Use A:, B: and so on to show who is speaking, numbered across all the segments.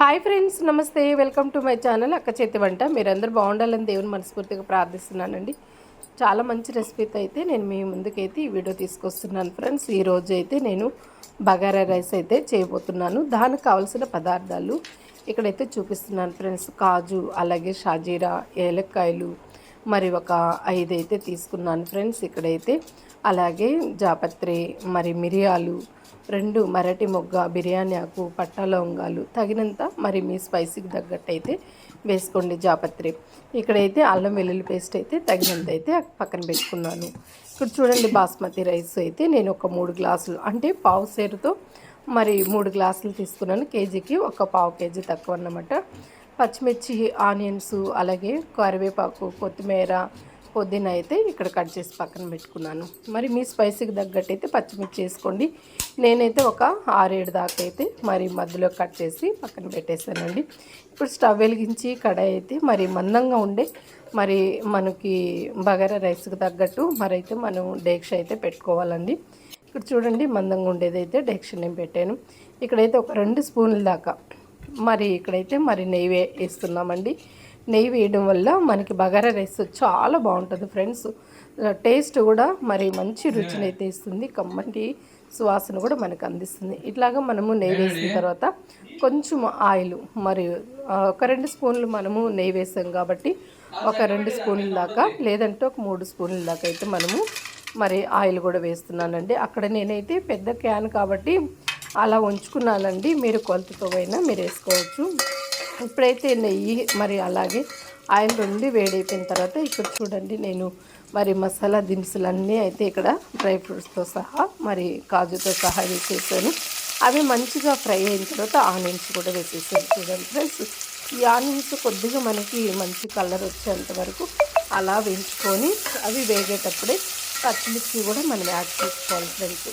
A: Hi friends నమస్తే. Welcome to my channel అక్క చేతి వంట. మీరందరూ బాగుండాలని దేవుని మనస్ఫూర్తిగా ప్రార్థిస్తున్నానండి. చాలా మంచి రెసిపీతో అయితే నేను మీ ముందుకైతే ఈ వీడియో తీసుకొస్తున్నాను ఫ్రెండ్స్ ఈరోజు అయితే నేను బగారా రైస్ అయితే చేయబోతున్నాను. దానికి కావాల్సిన పదార్థాలు ఇక్కడైతే చూపిస్తున్నాను ఫ్రెండ్స్ కాజు అలాగే షాజీరా ఏలక్కాయలు మరి ఒక ఐదు అయితే తీసుకున్నాను ఫ్రెండ్స్ ఇక్కడైతే అలాగే జాపత్రి మరి మిరియాలు రెండు మరటి మొగ్గ బిర్యానీ ఆకు పట్టా లవంగాలు తగినంత మరి మీ స్పైసీకి తగ్గట్టు అయితే వేసుకోండి జాపత్రి. ఇక్కడైతే అల్లం వెల్లుల్లి పేస్ట్ అయితే తగినంత అయితే పక్కన పెట్టుకున్నాను. ఇక్కడ చూడండి బాస్మతి రైస్ అయితే నేను ఒక మూడు గ్లాసులు అంటే పావు సేరుతో మరి మూడు గ్లాసులు తీసుకున్నాను. కేజీకి ఒక పావు కేజీ తక్కువ అన్నమాట. పచ్చిమిర్చి ఆనియన్స్ అలాగే కరివేపాకు కొత్తిమీర పొద్దున అయితే ఇక్కడ కట్ చేసి పక్కన పెట్టుకున్నాను. మరి మీ స్పైసీకి తగ్గట్టు అయితే పచ్చిమిర్చి వేసుకోండి. నేనైతే ఒక ఆరేడు దాకా అయితే మరి మధ్యలో కట్ చేసి పక్కన పెట్టేశానండి. ఇప్పుడు స్టవ్ వెలిగించి కడాయి అయితే మరి మందంగా ఉండే మరి మనకి బగారా రైస్కి తగ్గట్టు మరి అయితే మనం డేక్ష అయితే పెట్టుకోవాలండి. ఇక్కడ చూడండి మందంగా ఉండేదైతే డేక్ష నేను పెట్టాను. ఇక్కడైతే ఒక రెండు స్పూన్ల దాకా మరి ఇక్కడైతే మరి నెయ్యి వేస్తున్నామండి. నెయ్యి వేయడం వల్ల మనకి బగారా రైస్ చాలా బాగుంటుంది ఫ్రెండ్స్. టేస్ట్ కూడా మరి మంచి రుచిని అయితే ఇస్తుంది కమ్మటి సువాసన కూడా మనకు అందిస్తుంది. ఇట్లాగా మనము నెయ్యి వేసిన తర్వాత కొంచెం ఆయిల్ మరి ఆ, ఒక రెండు స్పూన్లు మనము నెయ్యి వేసాం కాబట్టి ఒక రెండు స్పూన్ల దాకా లేదంటే ఒక మూడు స్పూన్ల దాకా అయితే మనము మరి ఆయిల్ కూడా వేస్తున్నానండి. అక్కడ నేనైతే పెద్ద క్యాన్ కాబట్టి అలా ఉంచుకున్నానండి. మీరు కొలతతో అయినా మీరు వేసుకోవచ్చు. ఇప్పుడైతే నెయ్యి మరి అలాగే ఆయిల్ రెండు వేడైపోయిన తర్వాత ఇక్కడ చూడండి నేను మరి మసాలా దినుసులన్నీ అయితే ఇక్కడ డ్రై ఫ్రూట్స్తో సహా మరి కాజుతో సహా వేసేసాను. అవి మంచిగా ఫ్రై అయిన తర్వాత ఆనియన్స్ కూడా వేసేసాను చూడండి ఫ్రెండ్స్. ఈ ఆనియన్స్ కొద్దిగా మనకి మంచి కలర్ వచ్చేంత వరకు అలా వేయించుకొని అవి వేగేటప్పుడే పచ్చిమిర్చి కూడా మనం యాడ్ చేసుకోవాలి ఫ్రెండ్స్.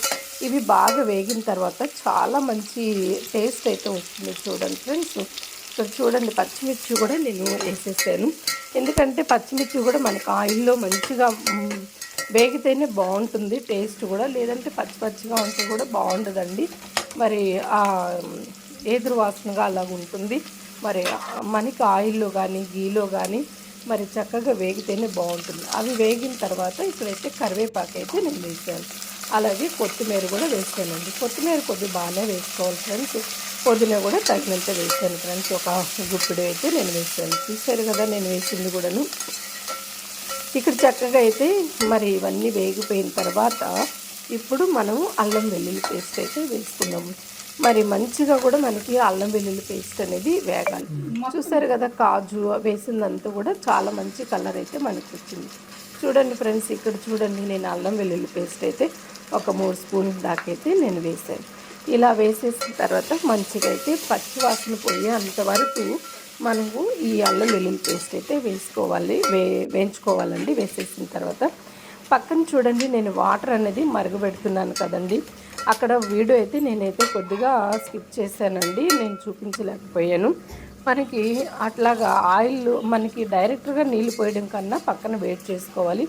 A: ఇవి బాగా వేగిన తర్వాత చాలా మంచి టేస్ట్ అయితే వస్తుంది చూడండి ఫ్రెండ్స్. ఇక్కడ చూడండి పచ్చిమిర్చి కూడా నేను వేసేసాను. ఎందుకంటే పచ్చిమిర్చి కూడా మనకు ఆయిల్లో మంచిగా వేగితేనే బాగుంటుంది టేస్ట్ కూడా. లేదంటే పచ్చి పచ్చిగా ఉంటే కూడా బాగుండదండి. మరి ఆ ఎదురు వాసనగా అలాగ ఉంటుంది. మరి మనకి ఆయిల్లో కానీ గీలో కానీ మరి చక్కగా వేగితేనే బాగుంటుంది. అవి వేగిన తర్వాత ఇక్కడైతే కరివేపాకు అయితే నేను వేసాను. అలాగే కొత్తిమీర కూడా వేసానండి కొత్తిమీర కొద్దిగా బాగానే వేసుకోవాలి ఫ్రెండ్స్. పుదీనా కూడా తగినంత వేసాను ఫ్రెండ్స్. ఒక గుప్పిడి అయితే నేను వేసాను. చూసారు కదా నేను వేసింది కూడాను. ఇక్కడ చక్కగా అయితే మరి ఇవన్నీ వేగిపోయిన తర్వాత ఇప్పుడు మనం అల్లం వెల్లుల్లి పేస్ట్ అయితే వేసుకున్నాము. మరి మంచిగా కూడా మనకి అల్లం వెల్లుల్లి పేస్ట్ అనేది వేగాలి. చూసారు కదా కాజు వేసిందంతా కూడా చాలా మంచి కలర్ అయితే మనకి వచ్చింది. చూడండి ఫ్రెండ్స్ ఇక్కడ చూడండి నేను అల్లం వెల్లుల్లి పేస్ట్ అయితే ఒక మూడు స్పూన్ దాకా అయితే నేను వేసాను. ఇలా వేసేసిన తర్వాత మంచిగా అయితే పచ్చి వాసన పోయి అంతవరకు మనము ఈ అల్లం వెల్లుల్లి పేస్ట్ అయితే వేసుకోవాలి వే వేయించుకోవాలండి. వేసేసిన తర్వాత పక్కన చూడండి నేను వాటర్ అనేది మరుగుపెడుతున్నాను కదండి. అక్కడ వీడియో అయితే నేనైతే కొద్దిగా స్కిప్ చేశానండి నేను చూపించలేకపోయాను. మనకి అట్లాగా ఆయిల్ మనకి డైరెక్ట్గా నీళ్ళు పోయడం కన్నా పక్కన వెయిట్ చేసుకోవాలి.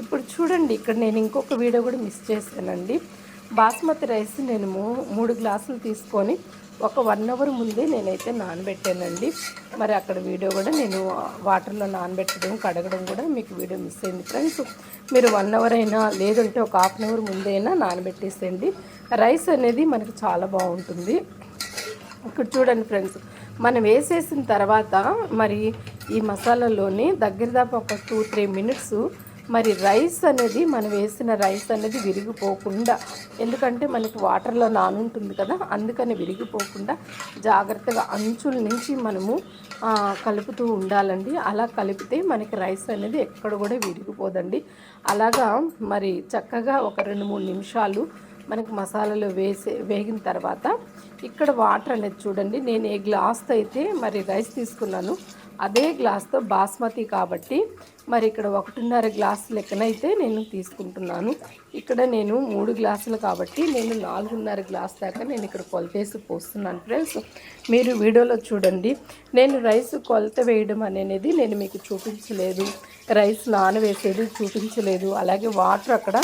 A: ఇప్పుడు చూడండి ఇక్కడ నేను ఇంకొక వీడియో కూడా మిస్ చేశానండి. బాస్మతి రైస్ నేను మూ- మూడు గ్లాసులు తీసుకొని ఒక వన్ అవర్ ముందే నేనైతే నానబెట్టానండి. మరి అక్కడ వీడియో కూడా నేను వాటర్లో నానబెట్టడం కడగడం కూడా మీకు వీడియో మిస్ అయింది. ఫ్రెండ్స్ మీరు వన్ అవర్ అయినా లేదంటే ఒక హాఫ్ అన్ అవర్ ముందైనా నానబెట్టేసేయండి. రైస్ అనేది మనకు చాలా బాగుంటుంది. ఇక్కడ చూడండి ఫ్రెండ్స్ మనం వేసేసిన తర్వాత మరి ఈ మసాలాలోని దగ్గర దాకా ఒక టూ త్రీ మినిట్స్ మరి రైస్ అనేది మనం వేసిన రైస్ అనేది విరిగిపోకుండా ఎందుకంటే మనకి వాటర్లో నానుంటుంది కదా అందుకని విరిగిపోకుండా జాగ్రత్తగా అంచుల నుంచి మనము కలుపుతూ ఉండాలండి. అలా కలిపితే మనకి రైస్ అనేది ఎక్కడ కూడా విరిగిపోదండి. అలాగా మరి చక్కగా ఒక రెండు మూడు నిమిషాలు మనకు మసాలాలు వేసే వేగిన తర్వాత ఇక్కడ వాటర్ అనేది చూడండి. నేను ఏ గ్లాస్తో అయితే మరి రైస్ తీసుకున్నాను అదే గ్లాస్తో బాస్మతి కాబట్టి మరి ఇక్కడ ఒకటిన్నర గ్లాస్ లెక్కనైతే నేను తీసుకుంటున్నాను. ఇక్కడ నేను మూడు గ్లాసులు కాబట్టి నేను నాలుగున్నర గ్లాస్ దాకా నేను ఇక్కడ కొలతేసి పోస్తున్నాను ఫ్రెండ్స్. మీరు వీడియోలో చూడండి. నేను రైస్ కొలత వేయడం అనేది నేను మీకు చూపించలేదు. రైస్ నానవేసేది చూపించలేదు. అలాగే వాటర్ అక్కడ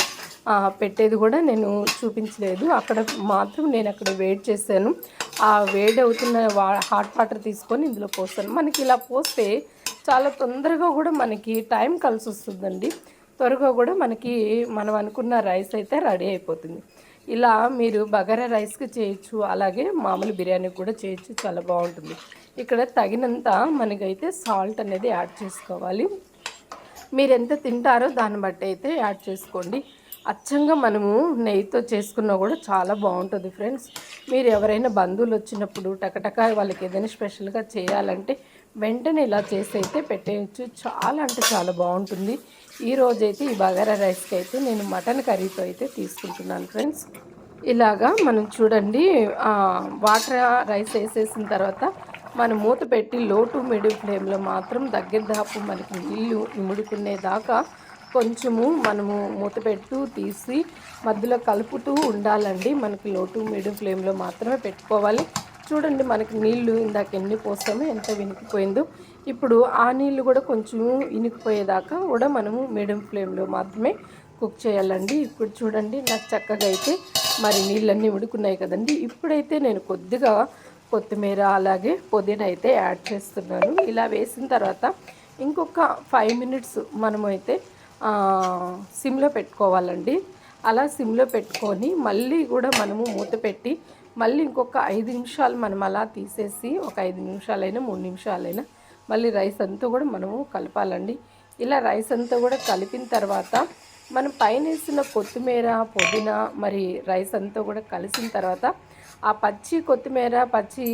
A: పెట్టేది కూడా నేను చూపించలేదు. అక్కడ మాత్రం నేను అక్కడ వెయిట్ చేశాను. ఆ వేడి అవుతున్న వా హాట్ వాటర్ తీసుకొని ఇందులో పోస్తాను. మనకి ఇలా పోస్తే చాలా తొందరగా కూడా మనకి టైం కలిసి వస్తుందండి. త్వరగా కూడా మనకి మనం అనుకున్న రైస్ అయితే రెడీ అయిపోతుంది. ఇలా మీరు బగారా రైస్కి చేయొచ్చు అలాగే మామూలు బిర్యానీకి కూడా చేయొచ్చు. చాలా బాగుంటుంది. ఇక్కడ తగినంత మనకైతే సాల్ట్ అనేది యాడ్ చేసుకోవాలి. మీరు ఎంత తింటారో దాన్ని బట్టి అయితే యాడ్ చేసుకోండి. అచ్చంగా మనము నెయ్యితో చేసుకున్నా కూడా చాలా బాగుంటుంది ఫ్రెండ్స్. మీరు ఎవరైనా బంధువులు వచ్చినప్పుడు టకటక వాళ్ళకి ఏదైనా స్పెషల్గా చేయాలంటే వెంటనే ఇలా చేసి అయితే పెట్టేయచ్చు. చాలా అంటే చాలా బాగుంటుంది. ఈ రోజైతే ఈ బగారా రైస్కి అయితే నేను మటన్ కర్రీతో అయితే తీసుకుంటున్నాను ఫ్రెండ్స్. ఇలాగా మనం చూడండి వాటర్ రైస్ వేసేసిన తర్వాత మనం మూత పెట్టి లో టు మీడియం ఫ్లేమ్లో మాత్రం దగ్గర దాపు మనకి నీళ్ళు ఇముడుకునేదాకా కొంచెము మనము మూత పెట్టు తీసి మధ్యలో కలుపుతూ ఉండాలండి. మనకి లోటు మీడియం ఫ్లేమ్లో మాత్రమే పెట్టుకోవాలి. చూడండి మనకి నీళ్ళు ఇందాక ఎన్ని పోసామో ఎంత వినికిపోయిందో. ఇప్పుడు ఆ నీళ్ళు కూడా కొంచెం ఇనికిపోయేదాకా కూడా మనము మీడియం ఫ్లేమ్లో మాత్రమే కుక్ చేయాలండి. ఇప్పుడు చూడండి నాకు చక్కగా అయితే మరి నీళ్ళన్నీ ఉడుకున్నాయి కదండి. ఇప్పుడైతే నేను కొద్దిగా కొత్తిమీర అలాగే పుదీనా అయితే యాడ్ చేస్తున్నాను. ఇలా వేసిన తర్వాత ఇంకొక ఫైవ్ మినిట్స్ మనమైతే సిమ్లో పెట్టుకోవాలండి. అలా సిమ్లో పెట్టుకొని మళ్ళీ కూడా మనము మూత పెట్టి మళ్ళీ ఇంకొక ఐదు నిమిషాలు మనం అలా తీసేసి ఒక ఐదు నిమిషాలైనా మూడు నిమిషాలైనా మళ్ళీ రైస్ అంతా కూడా మనము కలపాలండి. ఇలా రైస్ అంతా కూడా కలిపిన తర్వాత మనం పైన వేసిన కొత్తిమీర పుదీనా మరి రైస్ అంతా కూడా కలిసిన తర్వాత ఆ పచ్చి కొత్తిమీర పచ్చి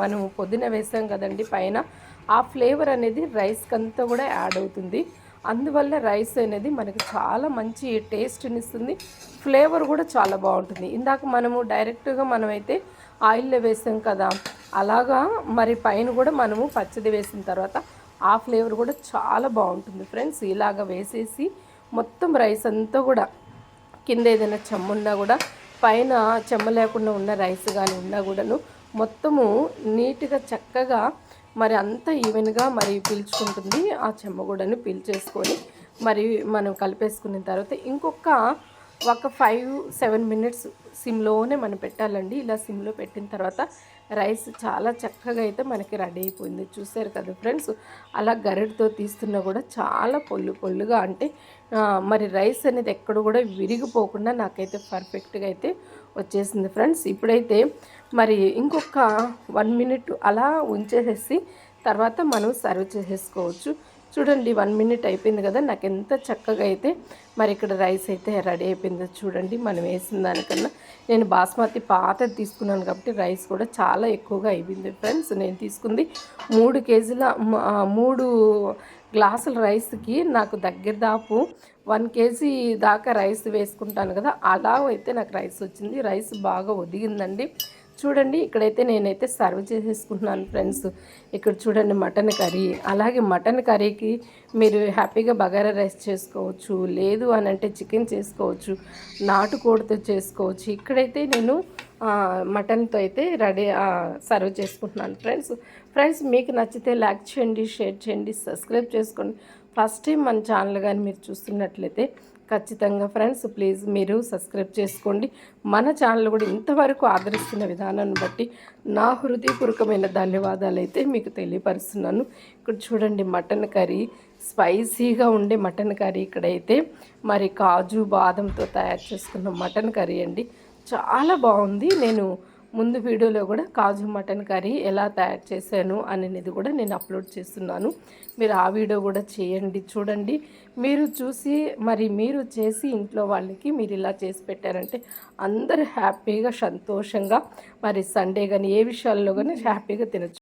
A: మనం పుదీనా వేసాం కదండి పైన ఆ ఫ్లేవర్ అనేది రైస్కి అంతా కూడా యాడ్ అవుతుంది. అందువల్ల రైస్ అనేది మనకి చాలా మంచి టేస్ట్ని ఇస్తుంది ఫ్లేవర్ కూడా చాలా బాగుంటుంది. ఇందాక మనము డైరెక్ట్గా మనమైతే ఆయిల్లో వేసాం కదా అలాగా మరి పైన కూడా మనము పచ్చడి వేసిన తర్వాత ఆ ఫ్లేవర్ కూడా చాలా బాగుంటుంది ఫ్రెండ్స్. ఇలాగ వేసేసి మొత్తం రైస్ అంతా కూడా కింద ఏదైనా చెమ్మున్నా కూడా పైన చెమ్మ లేకుండా ఉన్న రైస్ కానీ ఉన్నా కూడాను మొత్తము నీట్గా చక్కగా మరి అంత ఈవెన్గా మరి పీల్చుకుంటుంది ఆ చెమ్మగూడని పీల్చేసుకొని మరి మనం కలిపేసుకున్న తర్వాత ఇంకొక ఒక ఫైవ్ సెవెన్ మినిట్స్ సిమ్లోనే మనం పెట్టాలండి. ఇలా సిమ్లో పెట్టిన తర్వాత రైస్ చాలా చక్కగా అయితే మనకి రెడీ అయిపోయింది. చూసారు కదా ఫ్రెండ్స్ అలా గరిటతో తీస్తున్నా కూడా చాలా పొల్లు పొల్లుగా అంటే మరి రైస్ అనేది ఎక్కడ కూడా విరిగిపోకుండా నాకైతే పర్ఫెక్ట్గా అయితే వచ్చేసింది ఫ్రెండ్స్. ఇప్పుడైతే మరి ఇంకొక వన్ మినిట్ అలా ఉంచేసేసి తర్వాత మనం సర్వ్ చేసేసుకోవచ్చు. చూడండి వన్ మినిట్ అయిపోయింది కదా నాకు ఎంత చక్కగా అయితే మరి ఇక్కడ రైస్ అయితే రెడీ అయిపోయిందో చూడండి. మనం వేసిన దానికన్నా నేను బాస్మతి పాత తీసుకున్నాను కాబట్టి రైస్ కూడా చాలా ఎక్కువగా అయిపోయింది ఫ్రెండ్స్. నేను తీసుకుంది మూడు కేజీల మూడు గ్లాసుల రైస్కి నాకు దగ్గర దాపు వన్ కేజీ దాకా రైస్ వేసుకుంటాను కదా అలా అయితే నాకు రైస్ వచ్చింది. రైస్ బాగా ఒదిగిందండి చూడండి ఇక్కడైతే నేనైతే సర్వ్ చేసేసుకుంటున్నాను ఫ్రెండ్స్. ఇక్కడ చూడండి మటన్ కర్రీ. అలాగే మటన్ కర్రీకి మీరు హ్యాపీగా బగారా రైస్ చేసుకోవచ్చు లేదు అని అంటే చికెన్ చేసుకోవచ్చు నాటుకోడితో చేసుకోవచ్చు. ఇక్కడైతే నేను మటన్తో అయితే రెడీ సర్వ్ చేసుకుంటున్నాను. ఫ్రెండ్స్ ఫ్రెండ్స్ మీకు నచ్చితే లైక్ చేయండి షేర్ చేయండి సబ్స్క్రైబ్ చేసుకోండి. ఫస్ట్ టైం మన ఛానల్ కానీ మీరు చూస్తున్నట్లయితే ఖచ్చితంగా ఫ్రెండ్స్ ప్లీజ్ మీరు సబ్స్క్రైబ్ చేసుకోండి. మన ఛానల్ కూడా ఇంతవరకు ఆదరిస్తున్న విధానాన్ని బట్టి నా హృదయపూర్వకమైన ధన్యవాదాలు అయితే మీకు తెలియపరుస్తున్నాను. ఇక్కడ చూడండి మటన్ కర్రీ స్పైసీగా ఉండే మటన్ కర్రీ ఇక్కడైతే మరి కాజు బాదంతో తయారు చేసుకున్న మటన్ కర్రీ అండి. చాలా బాగుంది. నేను ముందు వీడియోలో కూడా కాజు మటన్ కర్రీ ఎలా తయారు చేశాను అనేది కూడా నేను అప్లోడ్ చేస్తున్నాను. మీరు ఆ వీడియో కూడా చేయండి చూడండి. మీరు చూసి మరి మీరు చేసి ఇంట్లో వాళ్ళకి మీరు ఇలా చేసి పెట్టారంటే అందరూ హ్యాపీగా సంతోషంగా మరి సండే కానీ ఏ విషయాల్లో కానీ హ్యాపీగా తినచ్చు.